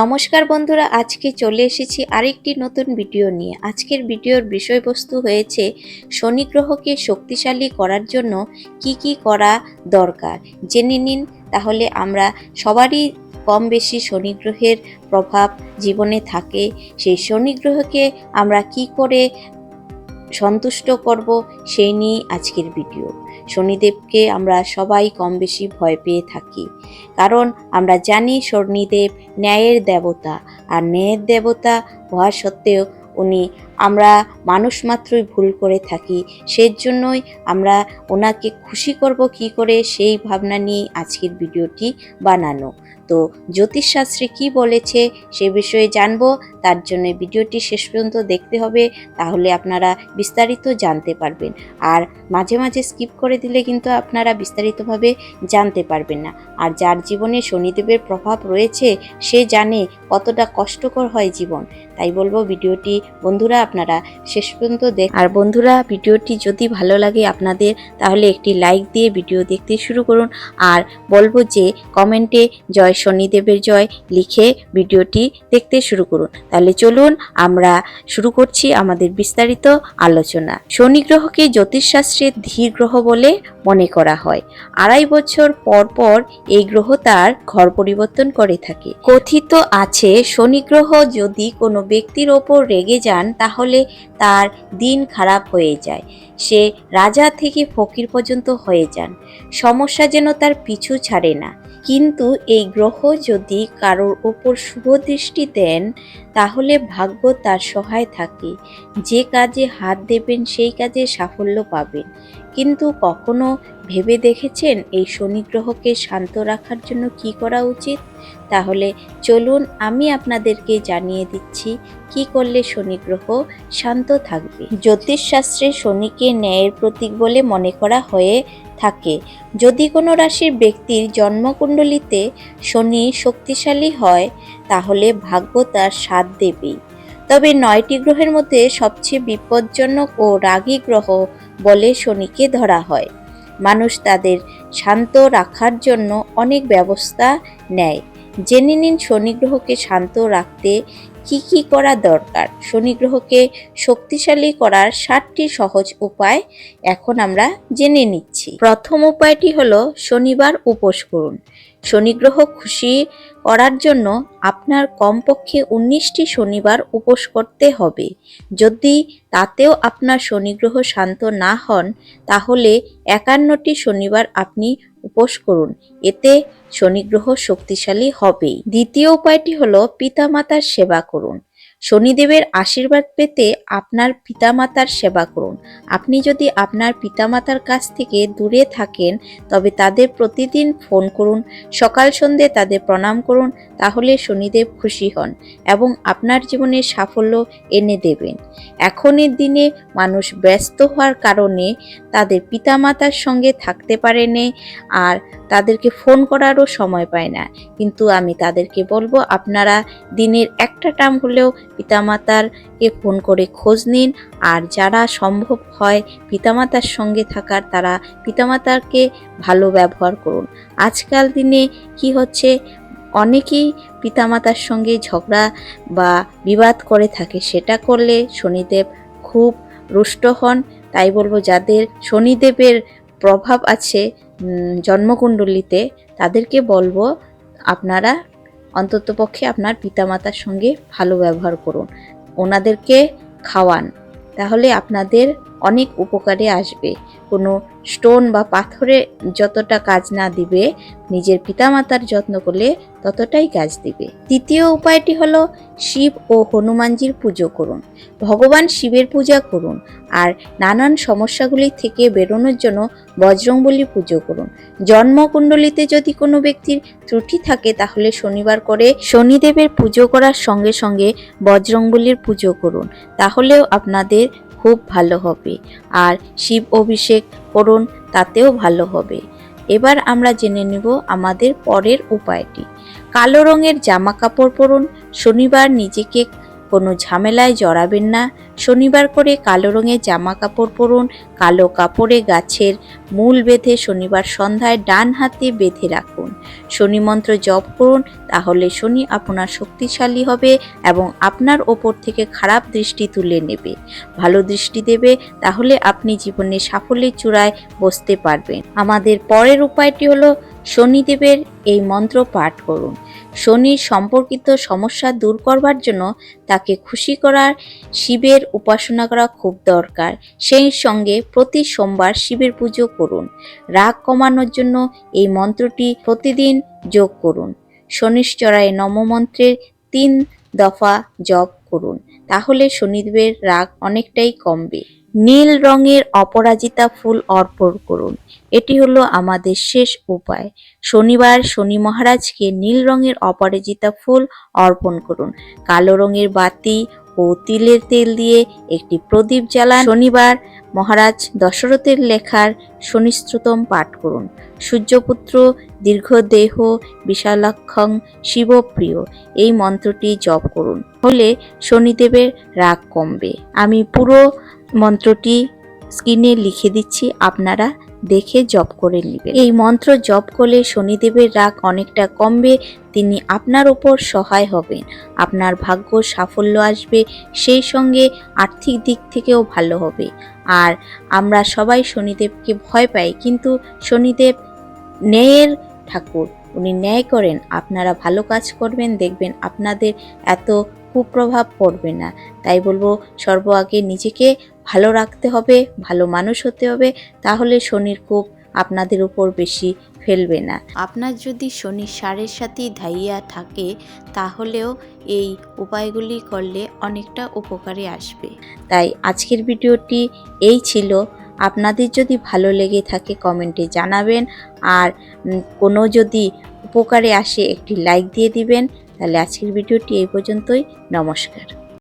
নমস্কার বন্ধুরা, আজকে চলে এসেছি আরেকটি নতুন ভিডিও নিয়ে। আজকের ভিডিওর বিষয়বস্তু হয়েছে শনি গ্রহকে শক্তিশালী করার জন্য কি কি করা দরকার। জেনে নিন, তাহলে আমরা সবারই কম বেশি শনি গ্রহের প্রভাব জীবনে থাকে। সেই শনি গ্রহকে আমরা কি করে সন্তুষ্ট করব, সেই নিয়েই আজকের ভিডিও। শনিদেবকে আমরা সবাই কম বেশি ভয় পেয়ে থাকি। কারণ আমরা জানি শনিদেব ন্যায়ের দেবতা, আর ন্যায়ের দেবতা হওয়া সত্ত্বেও উনি আমরা মানুষ মাত্রই ভুল করে থাকি। সেজন্যই আমরা ওনাকে খুশি করব কি করে সেই ভাবনা নিয়ে আজকের ভিডিওটি বানানো। তো জ্যোতিষশাস্ত্রে কি বলেছে সে বিষয়ে জানব। তার জন্য ভিডিওটি শেষ পর্যন্ত দেখতে হবে, তাহলে আপনারা বিস্তারিত জানতে পারবেন। আর মাঝে মাঝে স্কিপ করে দিলে কিন্তু আপনারা বিস্তারিতভাবে জানতে পারবেন না। আর যার জীবনে শনিদেবের প্রভাব রয়েছে, সে জানে কতটা কষ্টকর হয় জীবন। তাই বলব ভিডিওটি বন্ধুরা আপনারা শেষ পর্যন্ত দেখ আর বন্ধুরা, ভিডিওটি যদি ভালো লাগে আপনাদের, তাহলে একটি লাইক দিয়ে ভিডিও দেখতে শুরু করুন। আর বলব যে কমেন্টে জয় শনিদেবের জয় লিখে ভিডিওটি দেখতে শুরু করুন। তাহলে চলুন আমরা শুরু করছি আমাদের বিস্তারিত আলোচনা। শনি গ্রহকে জ্যোতিষশাস্ত্রে ধীর গ্রহ বলে মনে করা হয়। আড়াই বছর পর পর এই গ্রহ তার ঘর পরিবর্তন করে থাকে। কথিত আছে, শনি গ্রহ যদি কোনো ব্যক্তির ওপর রেগে যান, তাহলে তার দিন খারাপ হয়ে যায়। সে রাজা থেকে ফকির পর্যন্ত হয়ে যান। সমস্যা যেন তার পিছু ছাড়ে না। কিন্তু এই গ্রহ যদি কারোর ওপর শুভ দৃষ্টি দেন, তাহলে ভাগ্য তার সহায় থাকে। যে কাজে হাত দেবেন, সেই কাজে সাফল্য পাবেন। কিন্তু কখনো ভেবে দেখেছেন এই শনি গ্রহকে শান্ত রাখার জন্য কি করা উচিত? তাহলে চলুন আমি আপনাদেরকে জানিয়ে দিচ্ছি, কি করলে শনি গ্রহ শান্ত থাকবে? জ্যোতিষশাস্ত্রে শনিকে ন্যায়ের প্রতীক বলে মনে করা হয়ে থাকে। যদি কোনো রাশির ব্যক্তির জন্মকুণ্ডলিতে শনি শক্তিশালী হয়, তাহলে ভাগ্য তার সাথ দেবেই তবে নয়টি গ্রহের মধ্যে সবচেয়ে বিপজ্জনক ও রাগী গ্রহ বলে শনিকে ধরা হয়। মানুষ তাদের শান্ত রাখার জন্য অনেক ব্যবস্থা নেয়। জেনে নিন শনি গ্রহকে শান্ত রাখতে কি কি করা দরকার? শনি গ্রহকে শক্তিশালী করার ষাটটি সহজ উপায় এখন আমরা জেনে নিচ্ছি। প্রথম উপায়টি হলো শনিবার উপোস করুন। শনি গ্রহ খুশি করার জন্য আপনার কমপক্ষে উনিশটি শনিবার উপোস করতে হবে। যদি তাতেও আপনার শনিগ্রহ শান্ত না হন, তাহলে একান্নটি শনিবার আপনি উপোস করুন। এতে শনিগ্রহ শক্তিশালী হবে দ্বিতীয় উপায়টি হলো পিতামাতার সেবা করুন। শনিদেবের আশীর্বাদ পেতে আপনার পিতামাতার সেবা করুন। আপনি যদি আপনার পিতামাতার কাছ থেকে দূরে থাকেন, তবে তাদের প্রতিদিন ফোন করুন, সকাল সন্ধে তাদের প্রণাম করুন, তাহলে শনিদেব খুশি হন এবং আপনার জীবনে সাফল্য এনে দেবেন। এখনের দিনে মানুষ ব্যস্ত হওয়ার কারণে তাদের পিতামাতার সঙ্গে থাকতে পারে না আর তাদেরকে ফোন করারও সময় পায় না। কিন্তু আমি তাদেরকে বলব, আপনারা দিনের একটা টাইম হলেও পিতামাতারকে ফোন করে খোঁজ নিন। আর যারা সম্ভব হয় পিতামাতার সঙ্গে থাকার, তারা পিতামাতাকে ভালো ব্যবহার করুন। আজকাল দিনে কি হচ্ছে, অনেকেই পিতামাতার সঙ্গে ঝগড়া বা বিবাদ করে থাকে। সেটা করলে শনিদেব খুব রুষ্ট হন। তাই বলব, যাদের শনিদেবের প্রভাব আছে জন্মকুণ্ডলিতে, তাদেরকে বলব, আপনারা অন্ততপক্ষে আপনার পিতামাতার সঙ্গে ভালো ব্যবহার করুন। ওনাদেরকে খাওয়ান। তাহলে আপনাদের অনেক উপকারে আসবে। কোনো স্টোন বা পাথরে যতটা কাজ না দিবে, নিজের পিতামাতার যত্ন করলে ততটাই কাজ দিবে। তৃতীয় উপায়টি হলো শিব ও হনুমানজির পুজো করুন। ভগবান শিবের পূজা করুন আর নানান সমস্যাগুলি থেকে বেরোনোর জন্য বজরংবলী পুজো করুন। জন্মকুণ্ডলিতে যদি কোনো ব্যক্তির ত্রুটি থাকে, তাহলে শনিবার করে শনিদেবের পুজো করার সঙ্গে সঙ্গে বজরংবলীর পুজো করুন। তাহলেও আপনাদের খুব ভালো হবে। আর শিব অভিষেক করুন, তাতেও ভালো হবে। এবার আমরা জেনে নেব আমাদের পরের উপায়টি। কালো রঙের জামা কাপড় পরুন, শনিবার নিজেকে কোনো ঝামেলায় জড়াবেন না। শনিবার করে কালো রঙের জামা কাপড় পরুন, কালো কাপড়ে গাছের মূল বেঁধে শনিবার সন্ধ্যায় ডান হাতে বেঁধে রাখুন। শনি মন্ত্র জপ করুন, তাহলে শনি আপনার শক্তিশালী হবে এবং আপনার ওপর থেকে খারাপ দৃষ্টি তুলে নেবে। ভালো দৃষ্টি দেবে, তাহলে আপনি জীবনে সাফল্যের চূড়ায় বসতে পারবেন। আমাদের পরের উপায়টি হলো শনিদেবের এই মন্ত্র পাঠ করুন। শনির সম্পর্কিত সমস্যা দূর করবার জন্য তাকে খুশি করার শিবের উপাসনা করা খুব দরকার। সেই সঙ্গে প্রতি সোমবার শিবের পুজো করুন। রাগ কমানোর জন্য এই মন্ত্রটি প্রতিদিন যোগ করুন। শনিশ্চরায় নমমন্ত্রের তিন দফা জপ করুন। তাহলে শনিদেবের রাগ অনেকটাই কমবে। নীল রঙের অপরাজিতা ফুল অর্পণ করুন। এটি হলো আমাদের শেষ উপায়। শনিবার শনি মহারাজকে নীল রঙের অপরাজিতা ফুল অর্পণ করুন। কালো রঙের বাতি ও তিলের তেল দিয়ে একটি প্রদীপ জ্বালান। শনিবার মহারাজ দশরথের লেখার শনিস্ত্রোতম পাঠ করুন। সূর্যপুত্র, দীর্ঘদেহ, বিশালাক্ষং, শিবপ্রিয়, এই মন্ত্রটি জপ করুন। হলে শনিদেবের রাগ কমবে। আমি পুরো মন্ত্রটি স্ক্রিনে লিখে দিচ্ছি, আপনারা দেখে জপ করে নেবেন। এই মন্ত্র জপ করলে শনিদেবের রাগ অনেকটা কমবে, তিনি আপনার ওপর সহায় হবেন, আপনার ভাগ্য সাফল্য আসবে, সেই সঙ্গে আর্থিক দিক থেকেও ভালো হবে। আর আমরা সবাই শনিদেবকে ভয় পাই, কিন্তু শনিদেব ন্যায়ের ঠাকুর, উনি ন্যায় করেন, আপনারা ভালো কাজ করবেন, দেখবেন আপনাদের এত কুপ্রভাব পড়বে না। তাই বলব সর্ব আগে নিজেকে ভালো রাখতে হবে ভালো মানুষ হতে হবে তাহলে শনির কূপ আপনাদের উপর বেশি ফেলবে না। আপনার যদি শনি সারের সাথেই ধাইয়া থাকে তাহলেও এই উপায়গুলি করলে অনেকটা উপকারে আসবে। তাই আজকের ভিডিওটি এই ছিল। আপনাদের যদি ভালো লেগে থাকে কমেন্টে জানাবেন আর কোনো যদি উপকারে আসে একটি লাইক দিয়ে দিবেন তাহলে আজকের ভিডিওটি এই পর্যন্তই। নমস্কার।